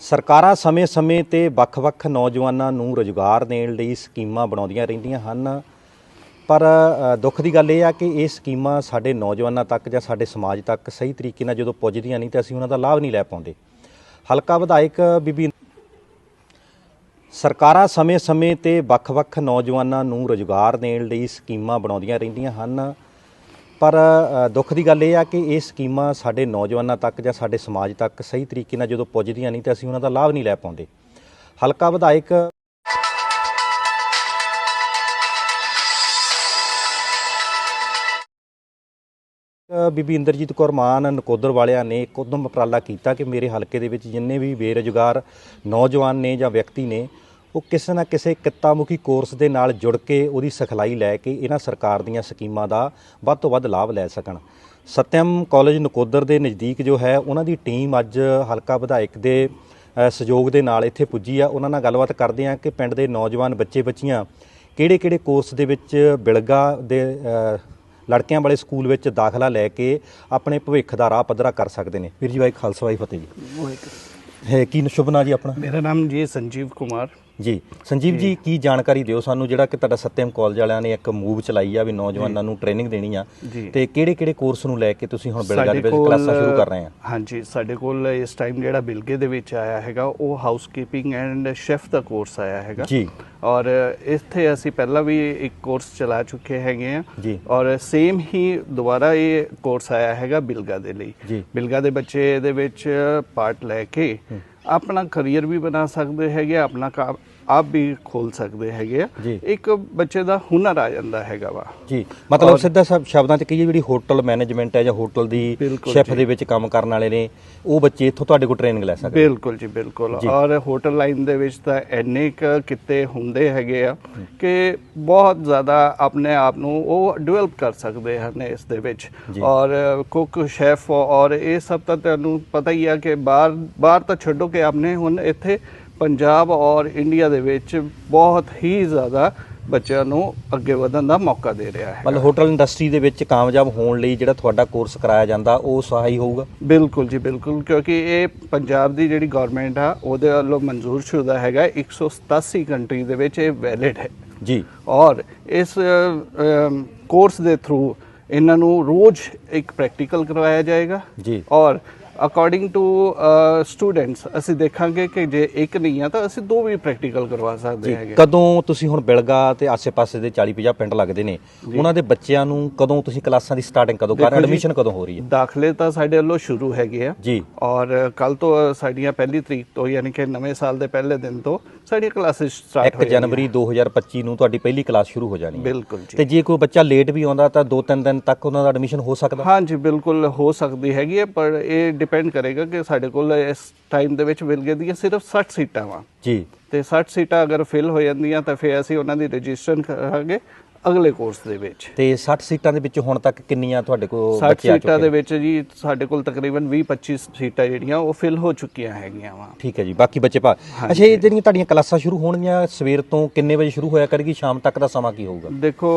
ਸਰਕਾਰਾਂ ਸਮੇਂ-ਸਮੇਂ ਤੇ ਵੱਖ-ਵੱਖ ਨੌਜਵਾਨਾਂ ਨੂੰ ਰੁਜ਼ਗਾਰ ਦੇਣ ਲਈ ਸਕੀਮਾਂ ਬਣਾਉਂਦੀਆਂ ਰਹਿੰਦੀਆਂ ਹਨ। ਪਰ ਦੁੱਖ ਦੀ ਗੱਲ ਇਹ ਆ ਕਿ ਇਹ ਸਕੀਮਾਂ ਸਾਡੇ ਨੌਜਵਾਨਾਂ ਤੱਕ ਜਾਂ ਸਾਡੇ ਸਮਾਜ ਤੱਕ ਸਹੀ ਤਰੀਕੇ ਨਾਲ ਜਦੋਂ ਪੁੱਜਦੀਆਂ ਨਹੀਂ ਤਾਂ ਅਸੀਂ ਉਹਨਾਂ ਦਾ ਲਾਭ ਨਹੀਂ ਲੈ ਪਾਉਂਦੇ। ਹਲਕਾ ਵਿਧਾਇਕ ਬੀਬੀ ਸਰਕਾਰਾਂ ਸਮੇਂ-ਸਮੇਂ ਤੇ ਵੱਖ-ਵੱਖ ਨੌਜਵਾਨਾਂ ਨੂੰ ਰੁਜ਼ਗਾਰ ਦੇਣ ਲਈ ਸਕੀਮਾਂ ਬਣਾਉਂਦੀਆਂ ਰਹਿੰਦੀਆਂ ਹਨ। ਪਰ ਦੁੱਖ ਦੀ ਗੱਲ ਇਹ ਆ ਕਿ ਇਹ ਸਕੀਮਾਂ ਸਾਡੇ ਨੌਜਵਾਨਾਂ ਤੱਕ ਜਾਂ ਸਾਡੇ ਸਮਾਜ ਤੱਕ ਸਹੀ ਤਰੀਕੇ ਨਾਲ ਜਦੋਂ ਪੁੱਜਦੀਆਂ ਨਹੀਂ ਤਾਂ ਅਸੀਂ ਉਹਨਾਂ ਦਾ ਲਾਭ ਨਹੀਂ ਲੈ ਪਾਉਂਦੇ। ਹਲਕਾ ਵਿਧਾਇਕ ਬੀਬੀ ਇੰਦਰਜੀਤ ਕੌਰ ਮਾਨ ਨਕੋਦਰ ਵਾਲਿਆਂ ਨੇ ਇੱਕ ਉਦਮ ਉਪਰਾਲਾ ਕੀਤਾ ਕਿ ਮੇਰੇ ਹਲਕੇ ਦੇ ਵਿੱਚ ਜਿੰਨੇ ਵੀ ਬੇਰੁਜ਼ਗਾਰ ਨੌਜਵਾਨ ਨੇ ਜਾਂ ਵਿਅਕਤੀ ਨੇ ਉਹ ਕਿਸੇ ਨਾ ਕਿਸੇ ਕਿੱਤਾਮੁਖੀ ਕੋਰਸ ਦੇ ਨਾਲ ਜੁੜ ਕੇ ਉਹਦੀ ਸਿਖਲਾਈ ਲੈ ਕੇ ਇਹਨਾਂ ਸਰਕਾਰ ਦੀਆਂ ਸਕੀਮਾਂ ਦਾ ਵੱਧ ਤੋਂ ਵੱਧ ਲਾਭ ਲੈ ਸਕਣ। ਸਤਿਅਮ ਕਾਲਜ ਨਕੋਦਰ ਦੇ ਨਜ਼ਦੀਕ ਜੋ ਹੈ ਉਹਨਾਂ ਦੀ ਟੀਮ ਅੱਜ ਹਲਕਾ ਵਿਧਾਇਕ ਦੇ ਸਹਿਯੋਗ ਦੇ ਨਾਲ ਇੱਥੇ ਪੁੱਜੀ ਆ। ਉਹਨਾਂ ਨਾਲ ਗੱਲਬਾਤ ਕਰਦੇ ਆ ਕਿ ਪਿੰਡ ਦੇ ਨੌਜਵਾਨ ਬੱਚੇ ਬੱਚੀਆਂ ਕਿਹੜੇ ਕਿਹੜੇ ਕੋਰਸ ਦੇ ਵਿੱਚ ਬਿਲਗਾ ਦੇ ਲੜਕਿਆਂ ਵਾਲੇ ਸਕੂਲ ਵਿੱਚ ਦਾਖਲਾ ਲੈ ਕੇ ਆਪਣੇ ਭਵਿੱਖ ਦਾ ਰਾਹ ਪੱਧਰਾ ਕਰ ਸਕਦੇ ਨੇ। ਵੀਰ ਜੀ ਬਾਈ ਖਾਲਸਾ ਬਾਈ ਫਤਿਹ ਜੀ। ਹੈ ਕੀ ਸ਼ੁਭ ਨਾਂ ਜੀ ਆਪਣਾ? ਮੇਰਾ ਨਾਮ ਜੀ ਸੰਜੀਵ ਕੁਮਾਰ। ਜੀ। ਸੰਜੀਵ ਜੀ। ਕੀ ਜਾਣਕਾਰੀ ਦਿਓ ਸਾਨੂੰ ਜਿਹੜਾ ਕਿ ਤੁਹਾਡਾ ਸਤਿਅਮ ਕਾਲਜ ਵਾਲਿਆਂ ਨੇ ਇੱਕ ਮੂਵ ਚਲਾਈ ਆ ਵੀ ਨੌਜਵਾਨਾਂ ਨੂੰ ਟ੍ਰੇਨਿੰਗ ਦੇਣੀ ਆ। ਤੇ ਕਿਹੜੇ ਕਿਹੜੇ ਕੋਰਸ ਨੂੰ ਲੈ ਕੇ ਤੁਸੀਂ ਹੁਣ ਬਿਲਗਾ ਦੇ ਵਿੱਚ ਕੋਲ ਕਲਾਸਾਂ ਸ਼ੁਰੂ ਕਰ ਰਹੇ ਆ? ਹਾਂਜੀ ਸਾਡੇ ਕੋਲ ਇਸ ਟਾਈਮ ਜਿਹੜਾ ਬਿਲਗੇ ਦੇ ਵਿੱਚ ਆਇਆ ਹੈਗਾ ਉਹ ਹਾਊਸਕੀਪਿੰਗ ਐਂਡ ਸ਼ੈਫ ਦਾ ਕੋਰਸ ਆਇਆ ਹੈਗਾ। ਜੀ। ਔਰ ਇੱਥੇ ਅਸੀਂ ਪਹਿਲਾਂ ਵੀ ਇੱਕ ਕੋਰਸ ਚਲਾ ਚੁੱਕੇ ਹੈਗੇ ਆ। ਜੀ। ਔਰ ਸੇਮ ਹੀ ਦੁਬਾਰਾ ਇਹ ਕੋਰਸ ਆਇਆ ਹੈਗਾ ਬਿਲਗਾ ਦੇ ਲਈ। ਬਿਲਗਾ ਦੇ ਬੱਚੇ ਇਹਦੇ ਵਿੱਚ ਪਾਰਟ ਲੈ ਕੇ ਆਪਣਾ ਕਰੀਅਰ ਵੀ ਬਣਾ ਸਕਦੇ ਹੈਗੇ ਆਪਣਾ ਕੰਮ ਆਪ ਵੀ ਖੋਲ ਸਕਦੇ ਹੈਗੇ ਆ। ਇੱਕ ਬੱਚੇ ਦਾ ਹੁਨਰ ਆ ਜਾਂਦਾ ਹੈਗਾ ਵਾ ਜੀ ਮਤਲਬ ਸਿੱਧਾ ਸਭ ਸ਼ਬਦਾਂ 'ਚ ਕਹੀਏ ਜਿਹੜੀ ਹੋਟਲ ਮੈਨੇਜਮੈਂਟ ਹੈ ਜਾਂ ਹੋਟਲ ਦੀ ਸ਼ੈਫ। ਦੇ ਵਿੱਚ ਕੰਮ ਕਰਨ ਵਾਲੇ ਨੇ ਉਹ ਬੱਚੇ ਇੱਥੋਂ ਤੁਹਾਡੇ ਕੋਲ ਟ੍ਰੇਨਿੰਗ ਲੈ ਸਕਦੇ। ਬਿਲਕੁਲ ਜੀ ਬਿਲਕੁਲ। ਔਰ ਹੋਟਲ ਲਾਈਨ ਦੇ ਵਿੱਚ ਤਾਂ ਇੰਨੇ ਕੁ ਕਿਤੇ ਹੁੰਦੇ ਹੈਗੇ ਆ ਕਿ ਬਹੁਤ ਜ਼ਿਆਦਾ ਆਪਣੇ ਆਪ ਨੂੰ ਉਹ ਡਿਵੈਲਪ ਕਰ ਸਕਦੇ ਹਨ ਇਸ ਦੇ ਵਿੱਚ। ਔਰ ਕੁੱਕ ਸ਼ੈਫ ਔਰ ਇਹ ਸਭ ਤਾਂ ਤੁਹਾਨੂੰ ਪਤਾ ਹੀ ਆ ਕਿ ਬਾਹਰ ਬਾਹਰ ਤਾਂ ਛੱਡੋ ਕਿ ਆਪਣੇ ਹੁਣ ਇੱਥੇ ਪੰਜਾਬ ਔਰ ਇੰਡੀਆ ਦੇ ਵਿੱਚ ਬਹੁਤ ਹੀ ਜ਼ਿਆਦਾ ਬੱਚਿਆਂ ਨੂੰ ਅੱਗੇ ਵਧਣ ਦਾ ਮੌਕਾ ਦੇ ਰਿਹਾ ਹੈ। ਮਤਲਬ ਹੋਟਲ ਇੰਡਸਟਰੀ ਦੇ ਵਿੱਚ ਕਾਮਯਾਬ ਹੋਣ ਲਈ ਜਿਹੜਾ ਤੁਹਾਡਾ ਕੋਰਸ ਕਰਾਇਆ ਜਾਂਦਾ ਉਹ ਸਹਾਈ ਹੋਊਗਾ? ਬਿਲਕੁਲ ਜੀ ਬਿਲਕੁਲ ਕਿਉਂਕਿ ਇਹ ਪੰਜਾਬ ਦੀ ਜਿਹੜੀ ਗਵਰਨਮੈਂਟ ਆ ਉਹਦੇ ਵੱਲੋਂ ਮਨਜ਼ੂਰ ਸ਼ੁਦਾ ਹੈਗਾ 187 ਕੰਟਰੀ ਦੇ ਵਿੱਚ ਇਹ ਵੈਲਿਡ ਹੈ। ਜੀ। ਔਰ ਇਸ ਕੋਰਸ ਦੇ ਥਰੂ ਇਹਨਾਂ ਨੂੰ ਰੋਜ਼ ਇੱਕ ਪ੍ਰੈਕਟੀਕਲ ਕਰਵਾਇਆ ਜਾਏਗਾ। ਜੀ। ਔਰ ਅਕੋਰਡਿੰਗ ਟੂ ਸਟੂਡੈਂਟਸ ਅਸੀਂ ਦੇਖਾਂਗੇ ਕਿ ਜੇ ਇੱਕ ਨਹੀਂ ਆ ਤਾਂ ਅਸੀਂ ਦੋ ਵੀ ਪ੍ਰੈਕਟੀਕਲ ਕਰਵਾ ਸਕਦੇ ਹੈਗੇ। ਕਦੋਂ ਤੁਸੀਂ ਹੁਣ ਬਿਲਗਾ ਤੇ ਆਸੇ-ਪਾਸੇ ਦੇ 40-50 ਪਿੰਡ ਲੱਗਦੇ ਨੇ ਉਹਨਾਂ ਦੇ ਬੱਚਿਆਂ ਨੂੰ ਕਦੋਂ ਤੁਸੀਂ ਕਲਾਸਾਂ ਦੀ ਸਟਾਰਟਿੰਗ ਕਦੋਂ ਕਰ ਜੀ, ਐਡਮਿਸ਼ਨ ਕਦੋਂ ਹੋ ਰਹੀ ਹੈ? ਦਾਖਲੇ ਤਾਂ ਸਾਡੇ ਵੱਲੋਂ ਸ਼ੁਰੂ ਹੈਗੇ ਆ। ਜੀ। ਔਰ ਕੱਲ ਤੋਂ ਸਾਡੀਆਂ ਪਹਿਲੀ ਤਰੀਕ ਤੋਂ ਯਾਨੀ ਕਿ ਨਵੇਂ ਸਾਲ ਦੇ ਪਹਿਲੇ ਦਿਨ ਤੋਂ ਸਾਡੀਆਂ ਕਲਾਸਿਸ ਸਟਾਰਟ 1 ਜਨਵਰੀ 2025 ਨੂੰ ਤੁਹਾਡੀ ਪਹਿਲੀ ਕਲਾਸ ਸ਼ੁਰੂ ਹੋ ਜਾਣੀ ਹੈ। ਬਿਲਕੁਲ ਜੀ। ਤੇ ਜੇ ਕੋਈ ਬੱਚਾ ਲੇਟ ਵੀ ਆਉਂਦਾ ਤਾਂ 2-3 ਦਿਨ ਤੱਕ ਉਹਨਾਂ ਦਾ ਐਡਮਿਸ਼ਨ ਹੋ ਸਕਦਾ? ਹਾਂਜੀ ਬਿਲਕੁਲ ਹੋ ਸਕਦੀ ਹੈਗੀ ਹੈ ਪਰ ਇਹ ਡਿਪੈਂਡ ਕਰੇਗਾ ਕਿ ਸਾਡੇ ਕੋਲ ਇਸ ਟਾਈਮ ਦੇ ਵਿੱਚ ਮਿਲ ਦੀਆਂ ਸਿਰਫ 60 ਸੀਟਾਂ ਵਾ। ਜੀ। ਤੇ 60 ਸੀਟਾਂ ਅਗਰ ਫਿਲ ਹੋ ਜਾਂਦੀਆਂ ਤਾਂ ਫਿਰ ਅਸੀਂ ਉਹਨਾਂ ਦੀ ਰਜਿਸਟ੍ਰੇਸ਼ਨ ਕਰਾਂਗੇ। ਅਗਲੇ ਕੋਰਸ ਦੇ ਵਿੱਚ। ਤੇ 60 ਸੀਟਾਂ ਦੇ ਵਿੱਚ ਹੁਣ ਤੱਕ ਕਿੰਨੀਆਂ ਤੁਹਾਡੇ ਕੋਲ 60 ਬੱਚੇ ਆ ਸੀਟਾਂ ਦੇ ਚੁੱਕੇ ਵਿੱਚ ਜੀ ਸਾਡੇ ਕੋਲ ਤਕਰੀਬਨ 20 25 ਸੀਟਾਂ ਜਿਹੜੀਆਂ ਉਹ ਫਿਲ ਹੋ ਚੁੱਕੀਆਂ ਹੈਗੀਆਂ ਵਾ। ਠੀਕ ਹੈ ਜੀ ਬਾਕੀ ਬੱਚੇ ਪਾ ਅੱਛਾ ਇਹ ਜਿਹੜੀਆਂ ਤੁਹਾਡੀਆਂ ਕਲਾਸਾਂ ਸ਼ੁਰੂ ਹੋਣਗੀਆਂ ਸਵੇਰ ਤੋਂ ਕਿੰਨੇ ਵਜੇ ਸ਼ੁਰੂ ਹੋਇਆ ਕਰੇਗੀ ਸ਼ਾਮ ਤੱਕ ਦਾ ਸਮਾਂ ਕੀ ਹੋਊਗਾ? ਦੇਖੋ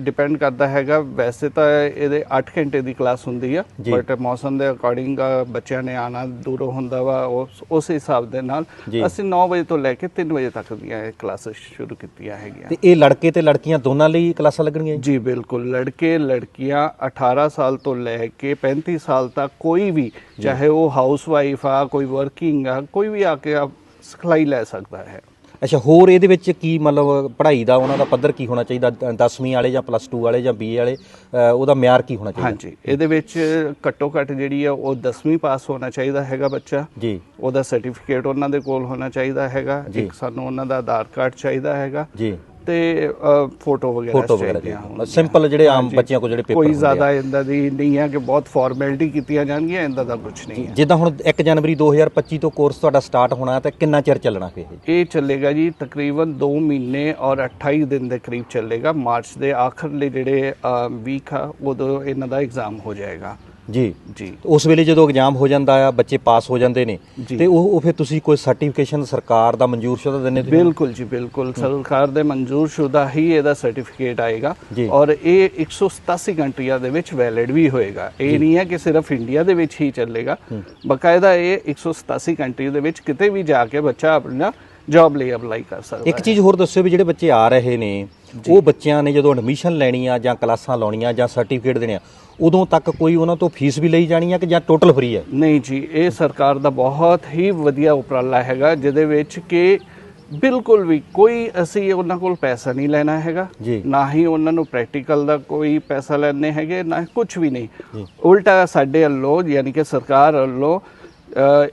ਡਿਪੈਂਡ ਕਰਦਾ ਹੈਗਾ ਵੈਸੇ ਤਾਂ ਇਹਦੇ 8 ਘੰਟੇ ਦੀ ਕਲਾਸ ਹੁੰਦੀ ਆ। ਬਟ ਮੌਸਮ ਦੇ ਅਕੋਰਡਿੰਗ ਬੱਚਿਆਂ ਨੇ ਆਣਾ ਦੂਰੋਂ ਹੁੰਦਾ ਵਾ ਉਸ ਹਿਸਾਬ ਦੇ ਨਾਲ। ਅਸੀਂ 9 ਵਜੇ ਤੋਂ ਲੈ ਕੇ 3 ਵਜੇ ਤੱਕ ਦੀਆਂ ਇਹ ਕਲਾਸਿਸ ਸ਼ੁਰੂ ਕੀਤੀਆਂ ਹੈਗੀਆਂ। ਤੇ ਇਹ ਲੜਕੇ ਤੇ ਲੜਕੀਆਂ ਦੋਨਾਂ ਲਈ ਕਲਾਸਾਂ ਲੱਗਣਗੀਆਂ ਜੀ? ਬਿਲਕੁਲ। ਲੜਕੇ ਲੜਕੀਆਂ 18 ਸਾਲ ਤੋਂ ਲੈ ਕੇ 35 ਸਾਲ ਤੱਕ ਕੋਈ ਵੀ ਚਾਹੇ ਉਹ ਹਾਊਸ ਵਾਈਫ ਆ ਕੋਈ ਵਰਕਿੰਗ ਆ ਕੋਈ ਵੀ ਆ ਕੇ ਆ ਸਿਖਲਾਈ ਲੈ ਸਕਦਾ ਹੈ। ਅੱਛਾ ਹੋਰ ਇਹਦੇ ਵਿੱਚ ਕੀ ਮਤਲਬ ਪੜ੍ਹਾਈ ਦਾ ਉਹਨਾਂ ਦਾ ਪੱਧਰ ਕੀ ਹੋਣਾ ਚਾਹੀਦਾ? 10ਵੀਂ ਵਾਲੇ ਜਾਂ ਪਲੱਸ 2 ਵਾਲੇ ਜਾਂ ਬੀਏ ਵਾਲੇ ਉਹਦਾ ਮਿਆਰ ਕੀ ਹੋਣਾ ਚਾਹੀਦਾ? ਹਾਂਜੀ ਇਹਦੇ ਵਿੱਚ ਘੱਟੋ ਘੱਟ ਜਿਹੜੀ ਆ ਉਹ 10ਵੀਂ ਪਾਸ ਹੋਣਾ ਚਾਹੀਦਾ ਹੈਗਾ ਬੱਚਾ। ਜੀ। ਉਹਦਾ ਸਰਟੀਫਿਕੇਟ ਉਹਨਾਂ ਦੇ ਕੋਲ ਹੋਣਾ ਚਾਹੀਦਾ ਹੈਗਾ। ਇੱਕ ਸਾਨੂੰ ਉਹਨਾਂ ਦਾ ਆਧਾਰ ਕਾਰਡ ਚਾਹੀਦਾ ਹੈਗਾ। ਜੀ। ਤੇ ਫੋਟੋ ਵਗੈਰਾ ਫੋਟੋ ਵਗੈਰਾ ਚਾਹੀਦੀਆਂ। ਸਿੰਪਲ ਜਿਹੜੇ ਆਮ। ਬੱਚਿਆਂ ਕੋਲ ਜਿਹੜੇ ਪੇਪਰ ਕੋਈ ਜ਼ਿਆਦਾ ਇੰਦਾ ਦੀ ਨਹੀਂ ਹੈ ਕਿ ਬਹੁਤ ਫਾਰਮੈਲਿਟੀ ਕੀਤੀਆਂ ਜਾਣਗੀਆਂ ਇੰਦਾ ਦਾ ਕੁਝ ਨਹੀਂ ਹੈ ਜਿੱਦਾਂ ਹੁਣ 1 ਜਨਵਰੀ 2025 ਤੋਂ ਕੋਰਸ ਤੁਹਾਡਾ ਸਟਾਰਟ ਹੋਣਾ ਤਾਂ ਕਿੰਨਾ ਚਿਰ ਚੱਲਣਾ ਫਿਰ ਇਹ? ਚੱਲੇਗਾ ਜੀ ਤਕਰੀਬਨ 2 ਮਹੀਨੇ ਔਰ 28 ਦਿਨ ਦੇ ਕਰੀਬ ਚੱਲੇਗਾ। ਮਾਰਚ ਦੇ ਆਖਰਲੇ ਜਿਹੜੇ ਵੀਕ ਆ ਉਦੋਂ ਇਹਨਾਂ ਦਾ ਐਗਜ਼ਾਮ ਹੋ ਜਾਏਗਾ। ਜੀ। ਜੀ। ਉਸ ਵੇਲੇ ਜਦੋਂ ਐਗਜ਼ਾਮ ਹੋ ਜਾਂਦਾ ਆ ਬੱਚੇ ਪਾਸ ਹੋ ਜਾਂਦੇ ਨੇ। ਤੇ ਉਹ ਉਹ ਫਿਰ ਤੁਸੀਂ ਕੋਈ ਸਰਟੀਫਿਕੇਸ਼ਨ ਸਰਕਾਰ ਦਾ ਮਨਜ਼ੂਰਸ਼ੁਦਾ ਦਿੰਦੇ ਤੁਸੀਂ? ਬਿਲਕੁਲ ਜੀ ਬਿਲਕੁਲ। ਸਰਕਾਰ ਦੇ ਮਨਜ਼ੂਰਸ਼ੁਦਾ ਹੀ ਇਹਦਾ ਸਰਟੀਫਿਕੇਟ ਆਏਗਾ। ਔਰ ਇਹ 187 ਕੰਟਰੀਆਂ ਦੇ ਵਿੱਚ ਵੈਲਿਡ ਵੀ ਹੋਏਗਾ। ਇਹ ਨਹੀਂ ਹੈ ਕਿ ਸਿਰਫ ਇੰਡੀਆ ਦੇ ਵਿੱਚ ਹੀ ਚੱਲੇਗਾ। ਬਕਾਇਦਾ ਇਹ 187 ਕੰਟਰੀ ਦੇ ਵਿੱਚ ਕਿਤੇ ਵੀ ਜਾ ਕੇ ਬੱਚਾ ਆਪਣਾ ਜੌਬ ਲਈ ਅਪਲਾਈ ਕਰ ਸਕਦਾ ਇੱਕ ਚੀਜ਼ ਹੋਰ ਦੱਸਿਓ ਵੀ ਜਿਹੜੇ ਬੱਚੇ ਆ ਰਹੇ ਨੇ ਉਹ ਬੱਚਿਆਂ ਨੇ ਜਦੋਂ ਐਡਮਿਸ਼ਨ ਲੈਣੀ ਆ ਜਾਂ ਕਲਾਸਾਂ ਲਾਉਣੀਆਂ ਜਾਂ ਸਰਟੀਫਿਕੇਟ ਦੇਣੇ ਆ ਉਦੋਂ ਤੱਕ ਕੋਈ ਉਹਨਾਂ ਤੋਂ ਫੀਸ ਵੀ ਲਈ ਜਾਣੀ ਆ ਕਿ ਜਾਂ ਟੋਟਲ ਫ੍ਰੀ ਹੈ ਨਹੀਂ ਜੀ ਇਹ ਸਰਕਾਰ ਦਾ ਬਹੁਤ ਹੀ ਵਧੀਆ ਉਪਰਾਲਾ ਹੈਗਾ ਜਿਹਦੇ ਵਿੱਚ ਕਿ ਬਿਲਕੁਲ ਵੀ ਕੋਈ ਅਸੀਂ ਉਹਨਾਂ ਕੋਲ ਪੈਸਾ ਨਹੀਂ ਲੈਣਾ ਹੈਗਾ। ਨਾ ਹੀ ਉਹਨਾਂ ਨੂੰ ਪ੍ਰੈਕਟੀਕਲ ਦਾ ਕੋਈ ਪੈਸਾ ਲੈਣੇ ਹੈਗੇ ਨਾ ਕੁਝ ਵੀ ਨਹੀਂ। ਉਲਟਾ ਸਾਡੇ ਵੱਲੋਂ ਯਾਨੀ ਕਿ ਸਰਕਾਰ ਵੱਲੋਂ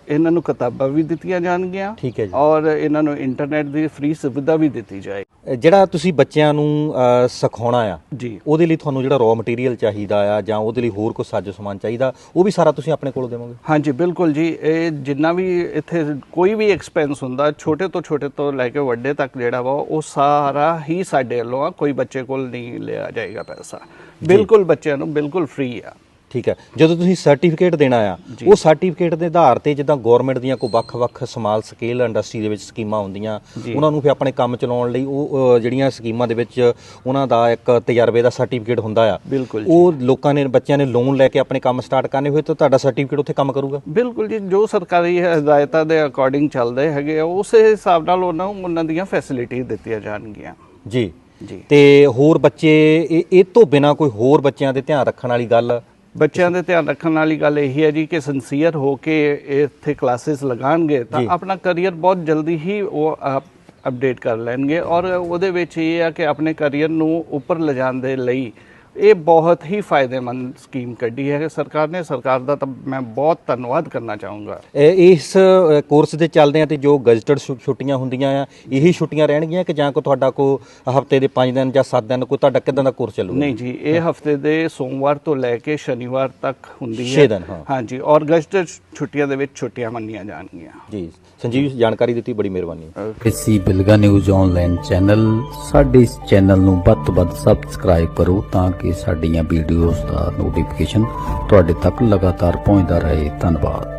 ਇਹਨਾਂ ਨੂੰ ਕਿਤਾਬਾਂ ਵੀ ਦਿੱਤੀਆਂ ਜਾਣਗੀਆਂ ਠੀਕ ਹੈ ਜੀ। ਔਰ ਇਹਨਾਂ ਨੂੰ ਇੰਟਰਨੈਟ ਦੀ ਫ੍ਰੀ ਸੁਵਿਧਾ ਵੀ ਦਿੱਤੀ ਜਾਏ ਅ, ਜਿਹੜਾ ਤੁਸੀਂ ਬੱਚਿਆਂ ਨੂੰ ਸਿਖਾਉਣਾ ਆ ਜੀ। ਉਹਦੇ ਲਈ ਤੁਹਾਨੂੰ ਜਿਹੜਾ ਰॉ ਮਟੀਰੀਅਲ ਚਾਹੀਦਾ ਆ ਜਾਂ ਉਹਦੇ ਲਈ ਹੋਰ ਕੋਈ ਸਾਜੋ ਸਮਾਨ ਚਾਹੀਦਾ ਉਹ ਵੀ ਸਾਰਾ ਤੁਸੀਂ ਆਪਣੇ ਕੋਲ ਦੇਵੋਗੇ? ਹਾਂਜੀ ਬਿਲਕੁਲ ਜੀ। ਇਹ ਜਿੰਨਾ ਵੀ ਇੱਥੇ ਕੋਈ ਵੀ ਐਕਸਪੈਂਸ ਹੁੰਦਾ ਛੋਟੇ ਤੋਂ ਛੋਟੇ ਤੋਂ ਲੈ ਕੇ ਵੱਡੇ ਤੱਕ ਜਿਹੜਾ ਵਾ ਉਹ ਸਾਰਾ ਹੀ ਸਾਡੇ ਵੱਲੋਂ ਆ ਕੋਈ ਬੱਚੇ ਕੋਲ ਨਹੀਂ ਲਿਆ ਜਾਏਗਾ ਪੈਸਾ। ਬਿਲਕੁਲ ਬੱਚਿਆਂ ਨੂੰ ਬਿਲਕੁਲ ਫ੍ਰੀ ਆ। ਠੀਕ ਹੈ। ਜਦੋਂ ਤੁਸੀਂ ਸਰਟੀਫਿਕੇਟ ਦੇਣਾ ਆ। ਉਹ ਸਰਟੀਫਿਕੇਟ ਦੇ ਆਧਾਰ ਤੇ ਜਿੱਦਾਂ ਗਵਰਨਮੈਂਟ ਦੀਆਂ ਕੋਈ ਵੱਖ-ਵੱਖ ਸਮਾਲ ਸਕੇਲ ਇੰਡਸਟਰੀ ਦੇ ਵਿੱਚ ਸਕੀਮਾਂ ਹੁੰਦੀਆਂ। ਉਹਨਾਂ ਨੂੰ ਫਿਰ ਆਪਣੇ ਕੰਮ ਚਲਾਉਣ ਲਈ ਉਹ ਜਿਹੜੀਆਂ ਸਕੀਮਾਂ ਦੇ ਵਿੱਚ ਉਹਨਾਂ ਦਾ ਇੱਕ ਤਜਰਬੇ ਦਾ ਸਰਟੀਫਿਕੇਟ ਹੁੰਦਾ ਆ ਉਹ ਲੋਕਾਂ ਨੇ ਬੱਚਿਆਂ ਨੇ ਲੋਨ ਲੈ ਕੇ ਆਪਣੇ ਕੰਮ ਸਟਾਰਟ ਕਰਨੇ ਹੋਏ ਤਾਂ ਤੁਹਾਡਾ ਸਰਟੀਫਿਕੇਟ ਉੱਥੇ ਕੰਮ ਕਰੂਗਾ। ਬਿਲਕੁਲ ਜੀ ਜੋ ਸਰਕਾਰੀ ਹਦਾਇਤਾਂ ਦੇ ਅਕੋਰਡਿੰਗ ਚੱਲਦੇ ਹੈਗੇ ਆ ਉਸੇ ਹਿਸਾਬ ਨਾਲ ਉਹਨਾਂ ਨੂੰ ਉਹਨਾਂ ਦੀਆਂ ਫੈਸਿਲਿਟੀ ਦਿੱਤੀਆਂ ਜਾਣਗੀਆਂ। ਜੀ। ਜੀ। ਤੇ ਹੋਰ ਬੱਚੇ ਇਹ ਤੋਂ ਬਿਨਾ ਕੋਈ ਹੋਰ ਬੱਚਿਆਂ ਦੇ ਧਿਆਨ ਰੱਖਣ ਵਾਲੀ ਗੱਲ ਬੱਚਿਆਂ ਦੇ ਧਿਆਨ ਰੱਖਣ ਵਾਲੀ ਗੱਲ ਇਹ ਹੈ ਜੀ ਕਿ ਸਿੰਸੀਅਰ ਹੋ ਕੇ ਇੱਥੇ ਕਲਾਸਿਸ ਲਗਾਣਗੇ ਤਾਂ। ਆਪਣਾ ਕੈਰੀਅਰ ਬਹੁਤ ਜਲਦੀ ਹੀ ਉਹ ਅਪਡੇਟ ਕਰ ਲੈਣਗੇ ਔਰ ਉਹਦੇ ਵਿੱਚ ਇਹ ਹੈ ਕਿ ਆਪਣੇ ਕੈਰੀਅਰ ਨੂੰ ਉੱਪਰ ਲਿਜਾਣ ਦੇ ਲਈ ਇਹ ਬਹੁਤ ਹੀ ਫਾਇਦੇਮੰਦ ਸਕੀਮ ਕੱਢੀ ਹੈ। ਸਰਕਾਰ ਨੇ ਸਰਕਾਰ ਦਾ ਤਾਂ ਮੈਂ ਬਹੁਤ ਧੰਨਵਾਦ ਕਰਨਾ ਚਾਹੂੰਗਾ। ਇਸ ਕੋਰਸ ਦੇ ਚੱਲਦੇ ਆ ਤੇ ਜੋ ਗਜਟਡ ਛੁੱਟੀਆਂ ਹੁੰਦੀਆਂ ਆ ਇਹੀ ਛੁੱਟੀਆਂ ਰਹਿਣਗੀਆਂ ਕਿ ਜਾਂ ਕੋ ਤੁਹਾਡਾ ਕੋ ਹਫ਼ਤੇ ਦੇ 5 ਦਿਨ ਜਾਂ 7 ਦਿਨ ਕੋਈ ਤੁਹਾਡਾ ਕਿਦਾਂ ਦਾ ਕੋਰਸ ਚੱਲੂਗਾ? ਨਹੀਂ ਜੀ ਇਹ ਹਫ਼ਤੇ ਦੇ ਸੋਮਵਾਰ ਤੋਂ ਲੈ ਕੇ ਸ਼ਨੀਵਾਰ ਤੱਕ ਹੁੰਦੀ ਹੈ। ਛੇ ਦਿਨ, ਹਾਂ। ਹਾਂਜੀ ਔਰ ਅਗਸਤ ਛੁੱਟੀਆਂ ਦੇ ਵਿੱਚ ਛੁੱਟੀਆਂ ਮੰਨੀਆਂ ਜਾਣਗੀਆਂ। ਜੀ ਸੰਜੀਵ ਜਾਣਕਾਰੀ ਦਿੱਤੀ ਬੜੀ ਮਿਹਰਬਾਨੀ। ਕਿਸੀ ਬਿਲਗਾ ਨਿਊਜ਼ ਆਨਲਾਈਨ ਚੈਨਲ ਸਾਡੇ ਇਸ ਚੈਨਲ ਨੂੰ ਵੱਧ ਤੋਂ ਵੱਧ ਸਬਸਕ੍ਰਾਈਬ ਕਰੋ ਤਾਂ ਕਿ ਸਾਡੀਆਂ ਵੀਡੀਓਜ਼ ਦਾ ਨੋਟੀਫਿਕੇਸ਼ਨ ਤੁਹਾਡੇ ਤੱਕ ਲਗਾਤਾਰ ਪਹੁੰਚਦਾ ਰਹੇ। ਧੰਨਵਾਦ।